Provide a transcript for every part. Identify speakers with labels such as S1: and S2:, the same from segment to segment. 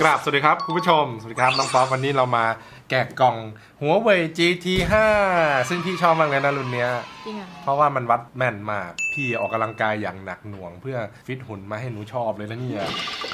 S1: กราบสวัสดีครับคุณผู้ชม สวัสดีครับน้องป๊อปวันนี้เรามาแกะกล่องหัวเว่ย GT5 ซึ่งพี่ชอบมากเลยนะรุ่นเนี้ย
S2: จริงเหรอ
S1: เพราะว่ามันวัดแม่นมาก พี่ออกกำลังกายอย่างหนักหน่วง เพื่อฟิตหุ่นมาให้หนูชอบเลยนะเนี่ย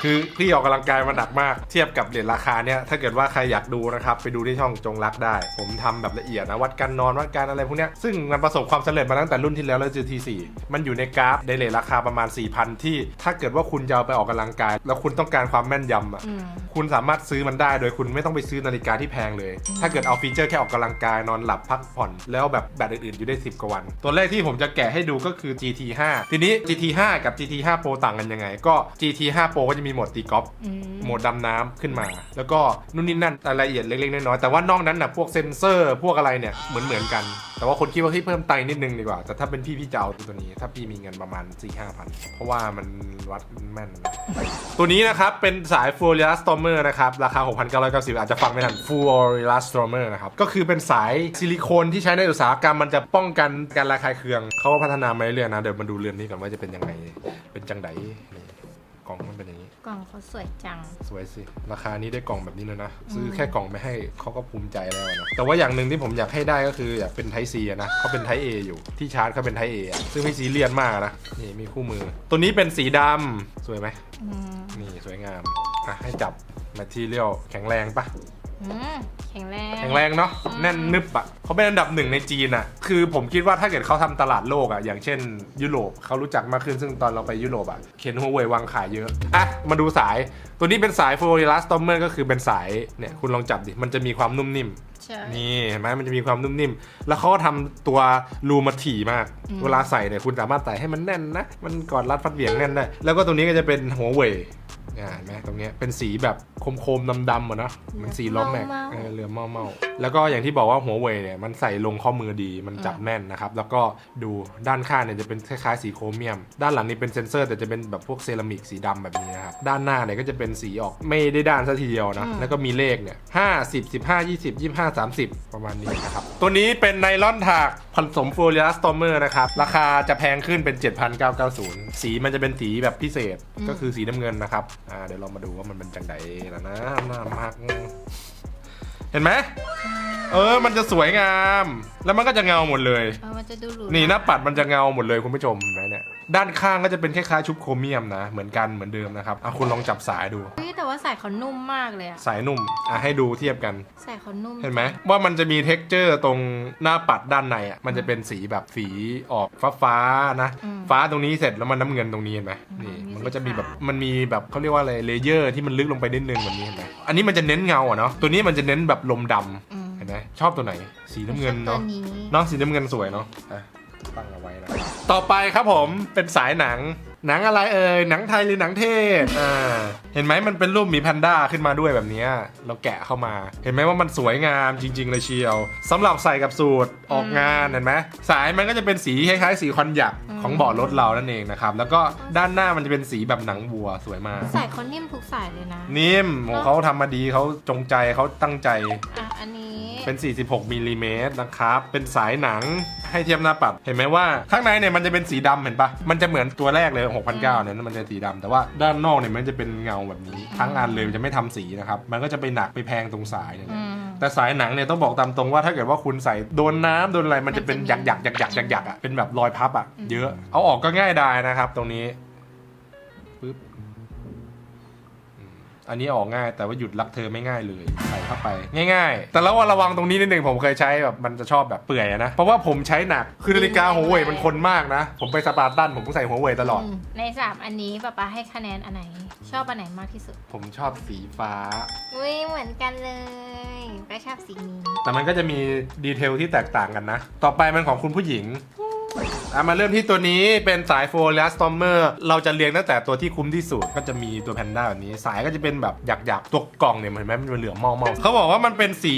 S1: คือพี่ออกกำลังกายมาหนักมาก เทียบกับเหรียญราคาเนี่ยถ้าเกิดว่าใครอยากดูนะครับไปดูที่ช่องจงรักได้ ผมทำแบบละเอียดนะวัดการนอนวัดการอะไรพวกเนี้ยซึ่งมันประสบความสำเร็จมาตั้งแต่รุ่นที่แล้วแล้ว GT4 มันอยู่ในกราฟในเหรียญราคาประมาณ4,000ที่ ถ้าเกิดว่าคุณจะเอาไปออกกำลังกาย แล้วคุณต้องการความแม่นยำอะ
S2: อืม
S1: คุณสามารถซื้อมันได้โดยคุณไม่ต้องไปซื้อนาฬิกาที่แพงเลย ถ้าเกิดเอาฟีเจอร์แค่ออกกำลังกายนอนหลับพักผ่อน แล้วแบบแบตอื่นๆอยู่ได้ 10 กว่าวัน ตัวแรกที่ผมจะแกะให้ดูก็คือ GT5 ทีนี้ GT5 กับ GT5 Pro ต่างกันยังไง ก็ GT5 Pro ก็จะมีโหมดตีกอล์ฟ
S2: อืม
S1: โหมดดำน้ำขึ้นมา แล้วก็นู่นนี่นั่นรายละเอียดเล็กๆน้อยๆแต่ว่านอกนั้นนะพวกเซนเซอร์พวกอะไรเนี่ยเหมือนเหมือนๆกัน แต่ว่าคนคิดว่าเฮ้ยเพิ่มไตนิดนึงดีกว่า แต่ถ้าเป็นพี่พี่จะเอาตัวนี้ ถ้าพี่มีเงินประมาณ4 5 0 0พันเพราะว่ามันวัดแม่นนะตัวนี้นะครับเป็นสาย f u r i a Stormer นะครับ ราคา 6,990 อาจจะฟังไม่ทัน f u r i a Stormer นะครับ ก็คือเป็นสายซิลิโคนที่ใช้ในอุตสาหกรรมมันจะป้องกันการระคายเคือง เขาก็พัฒนามาเรื่อยๆนะ เดี๋ยวมาดูเรือนนี้ก่อนว่าจะเป็นยังไง เป็นจังไดน กล่องมันเป็นอย่างนี้
S2: กล่องเขาสวยจัง
S1: สวยสิ ราคานี้ได้กล่องแบบนี้เลยนะ ซื้อแค่กล่องไม่ให้เขาก็ภูมิใจแล้วนะ แต่ว่าอย่างหนึ่งที่ผมอยากให้ได้ก็คืออยากเป็นไทซีนะเขาเป็นไทเออยู่ที่ชาร์จเขาเป็นไทเอซึ่งไม่ซีเรียนมากนะ นี่มีคู่มือ ตัวนี้เป็นสีดำสวยไหม
S2: อืม
S1: นี่สวยงาม อะให้จับ material แข็งแรงปะ
S2: อืม แข็งแรง
S1: แข็งแรงเนาะแน่นนึบอะเขาเป็นอันดับหนึ่งในจีนอะคือผมคิดว่าถ้าเกิดเขาทำตลาดโลกอะอย่างเช่นยุโรปเขารู้จักมากขึ้นซึ่งตอนเราไปยุโรปอะเคนหัวเว่ยวางขายเยอะ อะ มาดูสาย ตัวนี้เป็นสาย f o r i l a s t o m e r ก็คือเป็นสายเนี่ยคุณลองจับดิ มันจะมีความนุ่มนิ่ม
S2: ใช่
S1: นี่เห็นไหมมันจะมีความนุ่มนิ่ม แล้วเขาก็ทำตัวรูมาถี่มาก
S2: อืม
S1: เวลาใส่เนี่ยคุณสามารถใส่ให้มันแน่นนะ มันกอดรัดฟัดเหวี่ยงแน่นได้ แล้วก็ตรงนี้ก็จะเป็นหัวเว่ย อ่าเห็นไหมตรงเนี้ยเป็นสีแบบคมๆดำๆอะเนาะเหมันสีล้อแม็กเออเรือเมาเมาๆแล้วก็อย่างที่บอกว่าหัวเว่ยเนี่ยมันใส่ลงข้อมือดีมันจับแน่นนะครับ แล้วก็ดูด้านข้างเนี่ยจะเป็นคล้ายๆสีโครเมียม ด้านหลังนี่เป็นเซนเซอร์ แต่จะเป็นแบบพวกเซรามิกสีดำแบบนี้นะครับ ด้านหน้าเนี่ยก็จะเป็นสีออกไม่ได้ด้านซะทีเดียวนะแล้วก็มีเลขเนี่ยห้าสิบสิบห้ายี่สิบยี่ห้าสามสิบประมาณนี้นะครับ ตัวนี้เป็นไนลอนถากผสมฟูเรียสตอมเมอร์นะครับ ราคาจะแพงขึ้นเป็น 7,990 สีมันจะเป็นสีแบบพิเศษก็คือสีน้ำเงินนะครับอ่าเดี๋ยวเรามาดูว่ามันเป็นจังไดแล้วนะน่ามากเห็นไหมเออ มันจะสวยงาม แล้วมันก็จะเงาหมดเลย
S2: เออมันจะดูหรู
S1: นี่หน้าปัดมันจะเงาหมดเลยคุณผู้ชมเห็นไหมเนี่ย ด้านข้างก็จะเป็นคล้ายๆชุบโครเมียมนะ เหมือนกันเหมือนเดิมนะครับอะคุณลองจับสายดู
S2: เฮ้ยแต่ว่าใส่เขานุ่มมากเลยอะ
S1: สายนุ่มอะให้ดูเทียบกัน
S2: ใส่เขานุ่ม
S1: เห็นไหมว่ามันจะมีเท็กเจอร์ตรงหน้าปัดด้านในอะมันจะเป็นสีแบบสีออกฟ้าฟ้าๆนะ
S2: อืม
S1: ฟ้าตรงนี้เสร็จแล้วมันน้ำเงินตรงนี้เห็นไหมนี่
S2: มี
S1: มันก็จะ
S2: สี
S1: มีแบบ
S2: ขาว
S1: มันมีแบบเขาเรียกว่าอะไรเลเยอร์ที่มันลึกลงไปนิดนึงแบบนี้เห็นไหมอันนี้มันจะเน้นเงาอะเนาะตัวนี้มันจะเน้นแบบลมดำ
S2: อืม
S1: เห็นไหมชอบตัวไหน สีน้ำเงิน
S2: ตั
S1: เนาะ
S2: วนี้
S1: เนาะสีน้ำเงินสวยเนาะอะตั้งเอาไว้นะ ต่อไปครับผมเป็นสายหนัง หนังอะไรเอ่ยหนังไทยหรือหนังเทศอ่าเห็นไหมมันเป็นรูปหมีแพนด้าขึ้นมาด้วยแบบเนี้ยเราแกะเข้ามา เห็นไหมว่ามันสวยงามจริง ๆ เลยเชียวสำหรับใส่กับสูตรออกงานเห็นไหมสายมันก็จะเป็นสีคล้ายๆสีคอนยักของเบาะรถเรานั่นเองนะครับ แล้วก็ด้านหน้ามันจะเป็นสีแบบหนังวัวสวยมาก
S2: ใส่เขานิ่มทุกสายเลยนะ
S1: นิ่มของเขาทำมาดีเขาจงใจเขาตั้งใจ
S2: อะอันนี้
S1: เป็น 46มิลลิเมตรนะครับ เป็นสายหนังให้เทียบหน้าปัด เห็นไหมว่าข้างในเนี่ยมันจะเป็นสีดำเห็นปะมันจะเหมือนตัวแรกเลย6,900เนี่ยมันจะสีดำแต่ว่าด้านนอกเนี่ยมันจะเป็นเงาแบบนี้ ทั้งอันเลยมันจะไม่ทำสีนะครับ มันก็จะไปหนักไปแพงตรงสายเนี่ย
S2: อืม
S1: แต่สายหนังเนี่ยต้องบอกตามตรงว่าถ้าเกิดว่าคุณใส่โดนน้ำโดนอะไรมันจะเป็นหยักหยักหยักหยักหยักหยักอะเป็นแบบรอยพับอะเยอะเอาออกก็ง่ายดายนะครับ ตรงนี้ อืมอันนี้ออกง่ายแต่ว่าหยุดรักเธอไม่ง่ายเลยใส่เข้าไป ง่ายๆ แต่แล้วว่าระวังตรงนี้นิดนึงผมเคยใช้แบบมันจะชอบแบบเปื่อยอะนะ เพราะว่าผมใช้หนักคือนาฬิกาหัวเว่ยมันทนมากนะ ผมไปสปาร์ตันผมก็ใส่หัวเว่ยตลอด
S2: มในสามอันนี้ป๊าป๊าให้คะแนนอันไหน ชอบอันไหนมากที่สุด
S1: ผมชอบสีฟ้า
S2: อุ้ยเหมือนกันเลยก็ชอบสีนี้
S1: แต่มันก็จะมีดีเทลที่แตกต่างกันนะ ต่อไปมันของคุณผู้หญิง อะมาเริ่มที่ตัวนี้เป็นสายโฟล์สตอมเมอร์เราจะเรียงตั้งแต่ตัวที่คุ้มที่สุดก็จะมีตัวแพนด้าแบบนี้ สายก็จะเป็นแบบหยักๆตัวกล่องเนี่ยเห็นไหมมันเหลืองเมาเมาๆเขาบอกว่ามันเป็นสี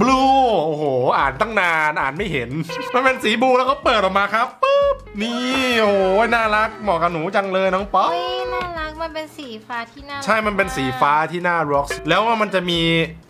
S1: บลูโอ้โห อ่านตั้งนานอ่านไม่เห็น มันเป็นสีบลูแล้วก็เปิดออกมาครับปุ๊บนี่โอ้โหน่ารักเหมาะกับหนูจังเลยน้องป๊อป
S2: อุ้ยน่ารักมันเป็นสีฟ้าที่น่ารัก
S1: ใช่มันเป็นสีฟ้าที่หน้า rocks แล้วว่ามันจะมี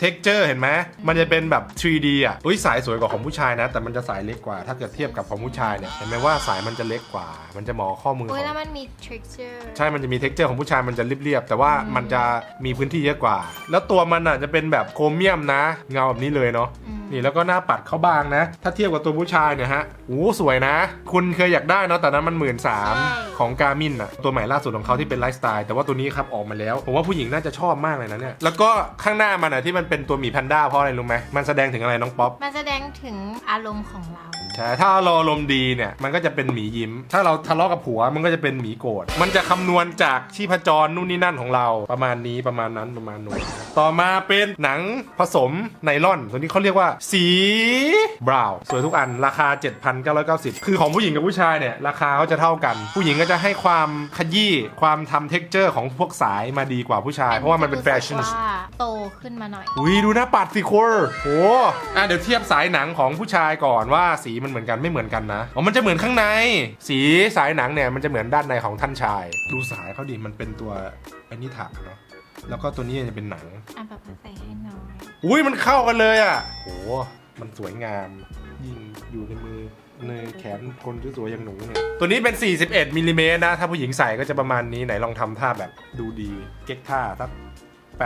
S1: texture เห็นไหมมันจะเป็นแบบ 3D อะอุ้ยสายสวยกว่าของผู้ชายนะ แต่มันจะสายเล็กกว่าถ้าเกิดเทียบกับของผู้ชายเนี่ยเห็นไหมว่าสายมันจะเล็กกว่า มันจะเหมาะกับข้อมือข
S2: โอ้
S1: อยง
S2: แล้วมันมี texture
S1: ใช่มันจะมี t e x t u r e ของผู้ชายมันจะเรียบๆแต่ว่ามันจะมีพื้นที่เยอะกว่า แล้วตัวมันอะจะเป็นแบบโครเมียมนะ เงาแบบนี้เลยเนาะ
S2: อืม
S1: นี่แล้วก็หน้าปัดเขาบางนะ ถ้าเทียบกับตัวผู้ชายเนี่ยฮะโอ้สวยนะ คุณเคยอยากได้เนาะแต่นั้นมันหมื่นสามของกามินอะตัวใหม่ล่าสุดของเขาที่เป็นไลฟ์สไตล์แต่ว่าตัวนี้ครับออกมาแล้ว ผมว่าผู้หญิงน่าจะชอบมากเลยนะเนี่ย แล้วก็ข้างหน้ามันอะที่มันเป็นตัวหมีแพนด้าเพราะอะไรรู้ไหมมันแสดงถึงอะไรน้องป๊อป
S2: มันแสดงถึงอารมณ์ของเรา
S1: ใช่ถ้าเราอารมณ์ดีเนี่ยมันก็จะเป็นหมียิ้ม ถ้าเราทะเลาะกับผัวมันก็จะเป็นหมีโกรธมันจะคำนวณจากชีพจรนู่นนี่นั่นของเราประมาณนี้ประมาณนั้นประมาณนู้นต่อมาเป็นหนังผสมไนล่อนตัวนี้เขาเรียกว่า สีบราวน์สวยทุกอันราคา 7,990 คือของผู้หญิงกับผู้ชายเนี่ยราคาเขาจะเท่ากัน ผู้หญิงก็จะให้ความขยี้ความทำเท็กเจอร์ของพวกสายมาดีกว่าผู้ชาย เพราะว่ามันเป็นแฟชั่น
S2: โตขึ้นมาหน่อย
S1: อุ้ยดูหน้าปัดสิคุณโอ้อะเดี๋ยวเทียบสายหนังของผู้ชายก่อนว่าสีมันเหมือนกันไม่เหมือนกันนะอ๋อมันจะเหมือนข้างใน สีสายหนังเนี่ยมันจะเหมือนด้านในของท่านชาย ดูสายเขาดิมันเป็นตัวอันนี้ถักเนาะแล้วก็ตัวนี้จะเป็นหนัง
S2: อะแบบใส่ให้น้อย
S1: อุ้ยมันเข้ากันเลยอะโหมันสวยงาม ยิ่งอยู่ในมือในแขนคนสวยๆอย่างหนูเนี่ยตัวนี้เป็น 41มิลลิเมตรนะ ถ้าผู้หญิงใส่ก็จะประมาณนี้ไหนลองทำท่าแบบดูดีเก๊กท่าสัก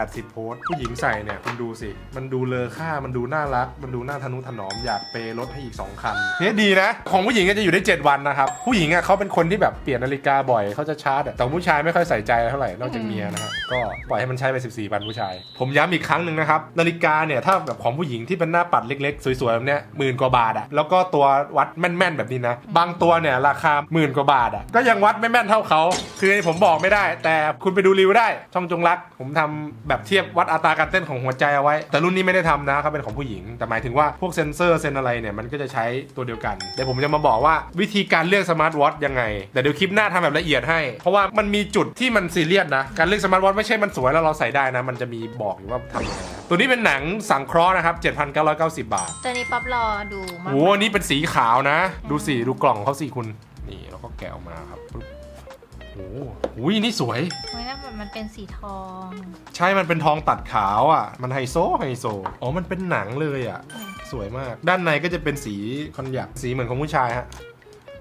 S1: 80 โพสผู้หญิงใส่เนี่ยคุณดูสิ มันดูเลอค่ามันดูน่ารัก มันดูน่าทะนุถนอมอยากเปย์รถให้อีก 2 คันเนี่ยดีนะ ของผู้หญิงก็จะอยู่ได้ 7 วันนะครับ ผู้หญิงอะเขาเป็นคนที่แบบเปลี่ยนนาฬิกาบ่อยเขาจะชาร์จอะแต่ผู้ชายไม่ค่อยใส่ใจเท่าไหร่นอกจากเมียนะฮะก็ปล่อยให้มันใช้ไป 14 วันผู้ชาย ผมย้ำอีกครั้งหนึ่งนะครับนาฬิกาเนี่ยถ้าแบบของผู้หญิงที่เป็นหน้าปัดเล็ก ๆ สวยๆแบบเนี้ยหมื่นกว่าบาทอะแล้วก็ตัววัดแม่นๆแบบนี้นะบางตัวเนี่ยราคาหมื่นกว่าบาทอะก็ยังวัดไม่แม่นเท่าเขาคือผมบอกไม่ได้ แต่คุณไปดูรีวิวได้ช่องจงรักผมทำแบบเทียบวัดอัตราการเต้นของหัวใจเอาไว้ แต่รุ่นนี้ไม่ได้ทำนะเขาเป็นของผู้หญิง แต่หมายถึงว่าพวกเซนเซอร์เซนอะไรเนี่ยมันก็จะใช้ตัวเดียวกันเดี๋ยวผมจะมาบอกว่าวิธีการเลือกสมาร์ทวอทยังไงแต่เดี๋ยวคลิปหน้าทำแบบละเอียดให้ เพราะว่ามันมีจุดที่มันซีเรียสนะ การเลือกสมาร์ทวอทไม่ใช่มันสวยแล้วเราใส่ได้นะ มันจะมีบอกอยู่ว่าทำยังไงตัวนี้เป็นหนังสังเคราะห์นะครับ 7,990 บาท
S2: ตัวนี้ป๊อปรอดูมาก
S1: โอ้โหอันนี้เป็นสีขาวนะ ดูสิดูกล่องเขาสิคุณนี่เราก็แกะออกมาครับปึ๊บ โอ้โหอุ้ยนี่สวย
S2: เฮ้ยแล้วมันเป็นสีทอง
S1: ใช่มันเป็นทองตัดขาวอะ มันไฮโซไฮโซ อ๋อ มันเป็นหนังเลยอะ สวยมาก ด้านในก็จะเป็นสีคอนยักสีเหมือนของผู้ชายฮะ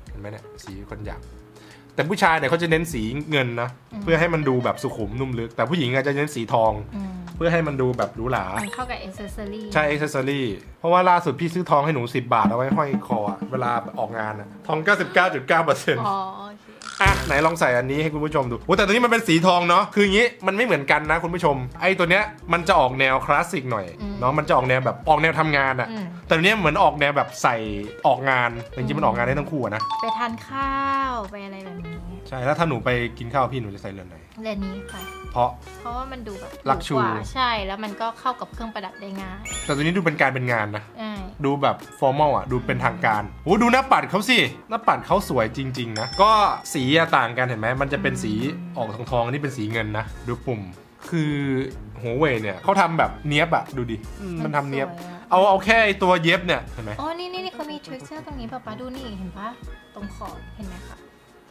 S1: เห็นไหมเนี่ย สีคอนยักแต่ผู้ชายเนี่ยเขาจะเน้นสีเงินนะ เพื่อให้มันดูแบบสุขุมนุ่มลึก แต่ผู้หญิงอาจจะเน้นสีทอง
S2: อืม
S1: เพื่อให้มันดูแบบหรูหรา
S2: มันเข้ากับเอเซอร์รี่
S1: ใช่เอ็กเซอรี่เพราะว่าล่าสุดพี่ซื้อทองให้หนู 10 บาท เอาไว้ห้อยคออะเวลาออกงานอะทอง 99.9%
S2: อ๋อโอเค
S1: อะไหนลองใส่อันนี้ให้คุณผู้ชมดูโอ้แต่ตัวนี้มันเป็นสีทองเนาะคืออย่างงี้มันไม่เหมือนกันนะคุณผู้ชม ไอ้ตัวเนี้ยมันจะออกแนวคลาสสิกหน่อยเนาะมันจะออกแนวแบบออกแนวทำงานอะ
S2: อืม
S1: แต่ตัวเนี้ยเหมือนออกแนวแบบใส่ออกงานจริงๆมันออกงานได้ทั้งคู่อะนะ
S2: ไปทานข้าวไปอะไรแบบนี้
S1: ใช่แล้วถ้าหนูไปกินข้าวพี่หนูจะใส่เรือนไหน
S2: เรือนนี้ค่ะ
S1: เพราะ
S2: เพราะว่ามันดูแบบ
S1: ลักชู
S2: หรูกว่าใช่แล้วมันก็เข้ากับเครื่องประดับได้ง่าย
S1: แต่ตัวนี้ดูเป็นการเป็นงานนะ
S2: ใช่
S1: ดูแบบฟอร์มอลอะ ดูเป็นทางการโอ้ดูหน้าปัดเขาสิ หน้าปัดเขาสวยจริง ๆ นะ ก็สีอะต่างกันเห็นไหมมันจะเป็นสีออกทองทองๆอันนี้เป็นสีเงินนะ ดูปุ่มคือหัวเว่ยเนี่ยเขาทำแบบเนี้ยบอะดูดิอืมมันทำเนี้ยบ
S2: สวยอะ
S1: เอาเอาแค่ไอ้ตัวเย็บเนี่ยเห็นไหม
S2: อ๋อ นี่นี่นี่เขามี texture ตรงนี้ป่ะป๊าดูนี่เห็นปะตรงขอบเห็นไหมคะ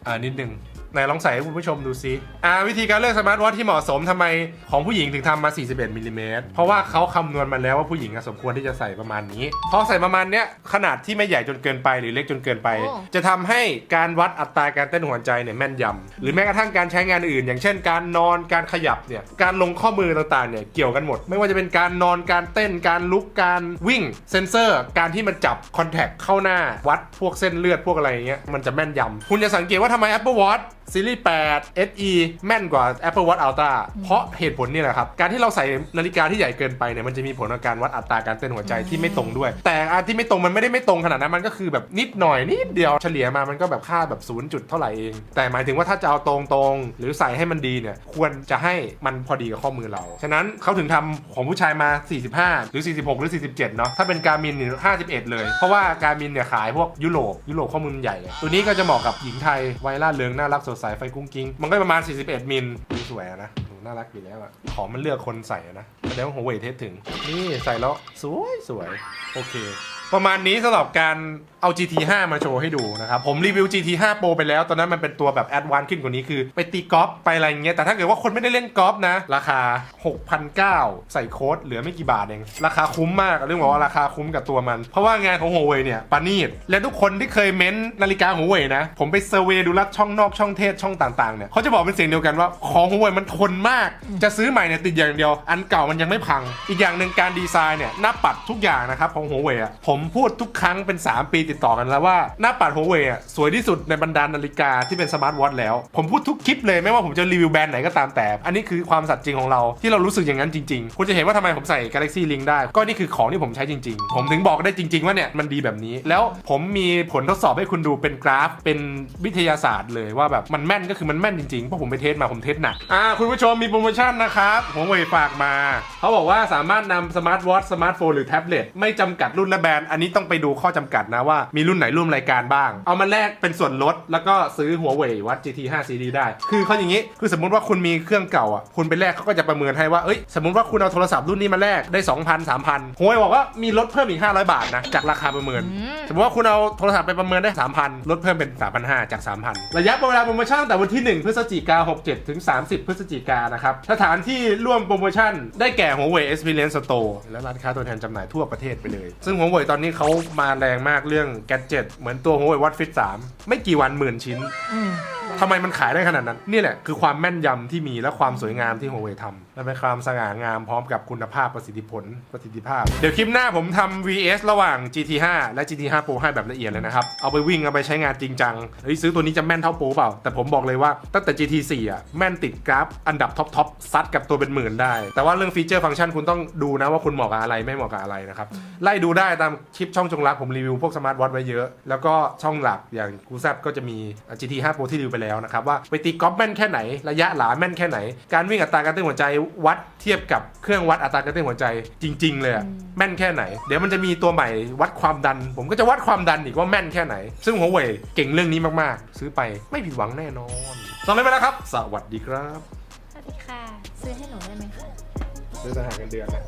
S1: อ่านิดนึงไหนลองใส่ให้คุณผู้ชมดูซิอ่าวิธีการเลือกสมาร์ทวอทที่เหมาะสมทำไมของผู้หญิงถึงทำมา 41มิลลิเมตรเพราะว่าเขาคำนวณมาแล้วว่าผู้หญิงอะสมควรที่จะใส่ประมาณนี้ พอใส่ประมาณเนี้ยขนาดที่ไม่ใหญ่จนเกินไปหรือเล็กจนเกินไป
S2: โอ้
S1: จะทำให้การวัดอัตราการเต้นหัวใจเนี่ยแม่นยำหรือแม้กระทั่งการใช้งานอื่น อย่างเช่น การนอนการขยับเนี่ยการลงข้อมือต่างๆเนี่ยเกี่ยวกันหมด ไม่ว่าจะเป็นการนอนการเต้นการลุกการวิ่งเซนเซอร์ การที่มันจับคอนแทคเข้าหน้าวัดพวกเส้นเลือดพวกอะไรอย่างเงี้ยมันจะแม่นยำคุณจะสังเกตว่าทำไม Apple Watch ซีรีส์8 SE แม่นกว่า Apple Watch Ultra เพราะเหตุผลนี่แหละครับ การที่เราใส่นาฬิกาที่ใหญ่เกินไปเนี่ยมันจะมีผลต่อการวัดอัตราการเต้นหัวใจที่ไม่ตรงด้วย แต่อันที่ไม่ตรงมันไม่ได้ไม่ตรงขนาดนั้นมันก็คือแบบนิดหน่อยนิดเดียวเฉลี่ยมามันก็แบบค่าแบบศูนย์จุดเท่าไหร่เอง แต่หมายถึงว่าถ้าจะเอาตรงๆ หรือใส่ให้มันดีเนี่ยควรจะให้มันพอดีกับข้อมือเรา ฉะนั้นเขาถึงทำของผู้ชายมา 45 หรือ 46 หรือ 47 เนาะถ้าเป็นการมินเนี่ย51 เลย เพราะว่าการมินเนี่ยขายพวกยุโรปยุโรปข้อมือมันใหญ่อะตัวนี้ก็จะเหมาะกับหญิงไทยวัยร่าเริงน่ารักสดสายไฟกุ้งกิ้ง มันก็ประมาณ 41 มิลดูสวยอะนะดูน่ารักอยู่แล้วอะของมันเลือกคนใส่อะนะแสดงว่าหัวเว่ยเทสถึง นี่ใส่แล้วสวยสวยโอเค ประมาณนี้สำหรับการเอา GT 5มาโชว์ให้ดูนะครับ ผมรีวิว GT 5 Pro ไปแล้ว ตอนนั้นมันเป็นตัวแบบแอดวานซ์ขึ้นกว่านี้คือ ไปตีกอล์ฟไปอะไรอย่างเงี้ย แต่ถ้าเกิดว่าคนไม่ได้เล่นกอล์ฟนะ ราคา 6,900 ใส่โค้ดเหลือไม่กี่บาทเอง ราคาคุ้มมากเรื่องบอกว่าราคาคุ้มกับตัวมัน เพราะว่างานของ Huawei เนี่ยปานีดและทุกคนที่เคยเม้นนาฬิกา Huawei นะ ผมไปเซอร์เวยดูลัดช่องนอกช่องเทศช่องต่างๆเนี่ยเขาจะบอกเป็นเสียงเดียวกันว่าของ Huawei มันทนมาก จะซื้อใหม่เนี่ยติดอย่างเดียว อันเก่ามันยังไม่พัง อีกอย่างหนึ่งการดีไซน์เนี่ยหน้าปัดทุกอย่างนะครับของ Huawei อะผมพูดทุกครั้งเป็น 3 ปีติดต่อกันแล้วว่า หน้าปัด Huawei อะสวยที่สุดในบรรดานาฬิกาที่เป็นสมาร์ทวอทแล้ว ผมพูดทุกคลิปเลยไม่ว่าผมจะรีวิวแบรนด์ไหนก็ตามแต่ อันนี้คือความสัตย์จริงของเราที่เรารู้สึกอย่างนั้นจริงๆ คุณจะเห็นว่าทำไมผมใส่ Galaxy Link ได้ ก็นี่คือของที่ผมใช้จริง ๆ ผมถึงบอกได้จริง ๆ ว่าเนี่ยมันดีแบบนี้ แล้วผมมีผลทดสอบให้คุณดูเป็นกราฟเป็นวิทยาศาสตร์เลยว่าแบบมันแม่นก็คือมันแม่นจริงๆเพราะผมไปเทสมาผมเทสหนักอ่าคุณผู้ชมมีโปรโมชั่นนะครับหัวเว่ยฝากมาเขาบอกว่าสามารถนำสมาร์ทวอทสมาร์ทโฟนหรือแท็บเล็ตไม่จำกัดรุ่นและแบรนด์อันนี้ต้องไปดูข้อจำกัดนะว่ามีรุ่นไหนร่วมรายการบ้าง เอามาแลกเป็นส่วนลด แล้วก็ซื้อหัวเว่ยวัด GT 5 CD ได้ คือเขาอย่างนี้ คือสมมุติว่าคุณมีเครื่องเก่าอะ คุณไปแลกเขาก็จะประเมินให้ว่า เอ้ย สมมติว่าคุณเอาโทรศัพท์รุ่นนี้มาแลกได้ 2,000 3,000หัวเว่ยบอกว่ามีลดเพิ่มอีก 500 บาทนะ จากราคาประเมิน
S2: อืม
S1: สมมติว่าคุณเอาโทรศัพท์ไปประเมินได้ 3,000 ลดเพิ่มเป็น 3,500 จาก 3,000 ระยะเวลาโปรโมชั่นตั้งแต่วันที่ 1 พฤศจิกา67 ถึง 30 พฤศจิกายนนะครับ สถานที่ร่วมโปรโมชั่นได้แก่ Huawei Experience Store และร้านค้าตัวแทนจำหน่ายทั่วประเทศไปเลย ซึ่ง Huawei ตอนนี้เขามาแรงมากเรื่องแกดเจิตเหมือนตัว Huawei Watch Fit 3ไม่กี่วันหมื่นชิ้น
S2: อืม
S1: ทำไมมันขายได้ขนาดนั้น นี่แหละคือความแม่นยำที่มีและความสวยงามที่ Huawei ทำและเป็นความสง่างามพร้อมกับคุณภาพประสิทธิผลประสิทธิภาพ เดี๋ยวคลิปหน้าผมทำ VS ระหว่าง GT 5 และ GT 5 Pro ให้แบบละเอียดเลยนะครับ เอาไปวิ่งเอาไปใช้งานจริงจังเฮ้ยซื้อตัวนี้จะแม่นเท่า Pro เปล่า แต่ผมบอกเลยว่าตั้งแต่ GT 4 อะแม่นติดกราฟอันดับท็อปทอปซัดกับตัวเป็นหมื่นได้ แต่ว่าเรื่องฟีเจอร์ฟังก์ชันคุณต้องดูนะว่าคุณเหมาะกับอะไรไม่เหมาะกับอะไรนะครับไล่ดูได้ตามคลิปช่องจงรักผมรีวิวพวกสมาร์ทวอทไว้เยอะ แล้วก็ช่องหลักอย่างกูแซบก็จะมี GT 5 Pro ที่รีวิวไปแล้วนะครับว่าไปตีกอล์ฟแม่นแค่ไหนระยะหลาแม่นแค่ไหนการวิ่งอัตราการเต้นหัวใจวัดเทียบกับเครื่องวัดอัตราการเต้นหัวใจจริง ๆ เลยอะแม่นแค่ไหน เดี๋ยวมันจะมีตัวใหม่วัดความดัน ผมก็จะวัดความดันอีกว่าแม่นแค่ไหน ซึ่งหัวเว่ยเก่งเรื่องนี้มากๆ ซื้อไปไม่ผิดหวังแน่นอนสำหรับไปแล้วครับ สวัสดีครับ
S2: สวัสดีค่ะ ซื้อให้หนูได้ไหมคะ
S1: ซื้อสหารกันเดือนนะ